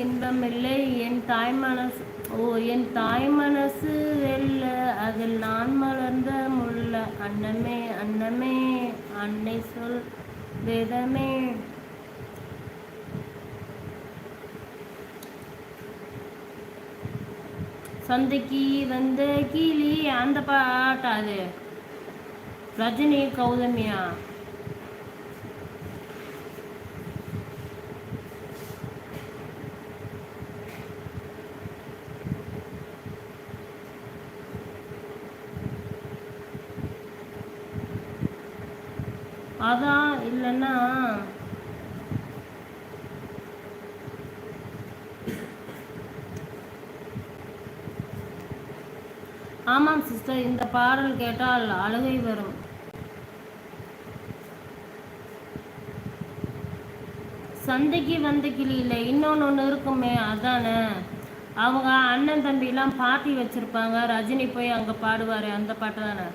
இன்பம் இல்லை என் தாய் மனசு ஓ என் தாய் மனசு வெல்ல அதில் நான் மலர்ந்த முள்ள அன்னமே அன்னமே அன்னை சொல் வேதமே. சந்தைக்கு வந்த கீழி அந்த பாட்டா அது ரஜினி கௌதமியா? அதான் இல்லைன்னா ஆமாம் சிஸ்டர் இந்த பாடல் கேட்டால் அழுகை வரும். சந்தைக்கு வந்த கிளி இல்லை இன்னொன்று ஒன்று இருக்குமே அதானே? அவங்க அண்ணன் தம்பிலாம் பாட்டி வச்சுருப்பாங்க ரஜினி போய் அங்கே பாடுவார் அந்த பாட்டு தானே?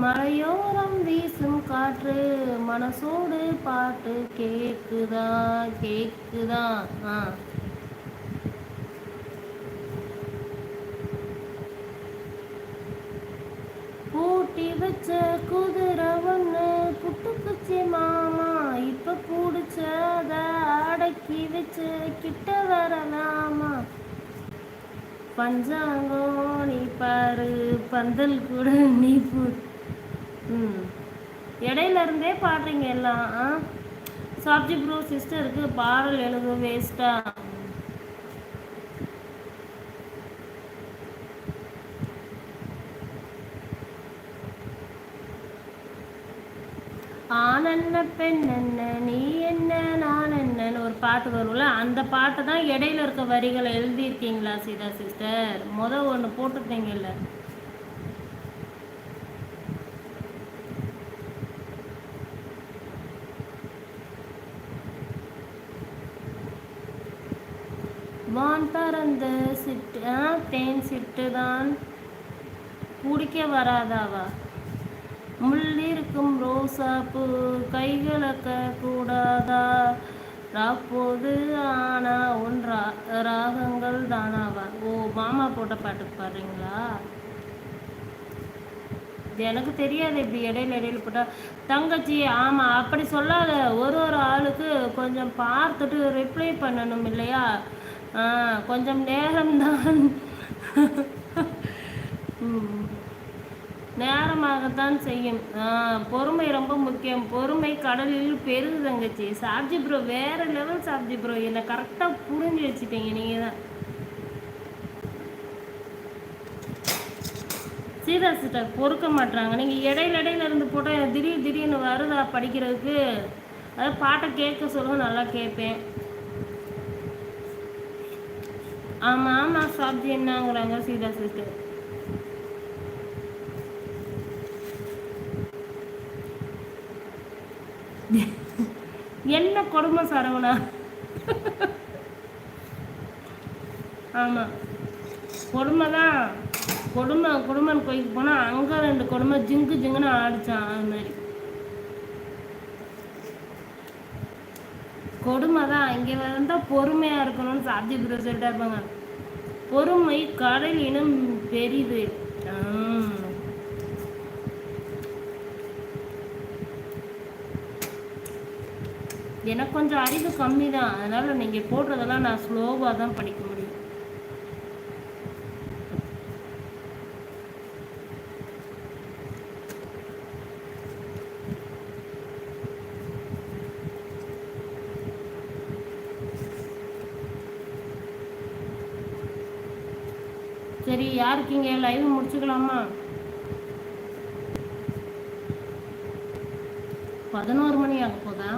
மலையோரம் வீசும் காற்று மனசோடு பாட்டு கேக்குதா கேக்குதா? ஆ. பூட்டி வச்ச குதிரை ஒன்று புட்டுக்குச்சி மாமா. இப்ப அதை அடக்கி வச்சு கிட்ட வரலாமா பஞ்சாங்கோ நீ பாரு பந்தல் கூட நீ ம். இடையில இருந்தே பாடுறீங்க எல்லாம் ஆ? சாப்ஜி ப்ரோ சிஸ்டருக்கு பாடல் எழுது வேஸ்டா ஆண் என்ன பெண் என்ன நீ என்ன நான் என்னன்னு ஒரு பாட்டு வரும்ல அந்த பாட்டை தான் இடையில இருக்க வரிகளை எழுதியிருக்கீங்களா சீதா சிஸ்டர்? முத ஒன்று போட்டுருந்தீங்கல்ல வான் பறந்த சிட்டு ஆ தேன் சிட்டு தான் குடிக்க வராதாவா? முள்ளிருக்கும் ரோசா பூ கைகளக்க கூடாதா ராப்போது ஆனா ஒன்றா ராகங்கள் தானாவா? ஓ மாமா போட்ட பாட்டுக்கு பாடுறீங்களா? எனக்கு தெரியாது இப்படி இடையில இடையில போட்டா. தங்கச்சி ஆமாம் அப்படி சொல்லாத. ஒரு ஒரு ஆளுக்கு கொஞ்சம் பார்த்துட்டு ரிப்ளை பண்ணணும் இல்லையா? கொஞ்சம் நேரம்தான். ம். நேரமாகத்தான் செய்யும். பொறுமை ரொம்ப முக்கியம். பொறுமை கடலில் பெருகு தங்கச்சி. சாப்ஜி ப்ரோ வேற லெவல் சாப்ஜி ப்ரோ என்னை கரெக்டாக புரிஞ்சு வச்சுட்டீங்க நீங்கள் தான். சீதா சிஸ்டர் பொறுக்க மாட்டுறாங்க நீங்கள் இடையில இடையில இருந்து போட்டால் திடீர் திடீர்னு வருதா படிக்கிறதுக்கு? அதாவது பாட்டை கேட்க சொல்லுங்க நல்லா கேட்பேன். ஆமாம் ஆமாம் சாப்ஜி என்னங்கிறாங்க சீதா சிஸ்டர் என்ன கொடுமை சரவணா? ஆமாம் கொடுமை தான். கொடுமை கொடுமன் கோயிலுக்கு போனால் அங்கே ரெண்டு கொடுமை ஜிங்கு ஜிங்குன்னு ஆடிச்சான் அது மாதிரி. கொடுமை தான் இங்கே வந்தால் பொறுமையாக இருக்கணும்னு சாத்தி குரு சொல்லிட்டா இருப்பாங்க பொறுமை கடல் இனம் பெரிது. எனக்கு கொஞ்சம் அறிவு கம்மி தான் அதனால் நீங்கள் போடுறதெல்லாம் நான் ஸ்லோவாக தான் படிக்க முடியும். சரி யாருக்கீங்க? லைவ் முடிச்சுக்கலாமா? பதினோரு மணி ஆக போதா?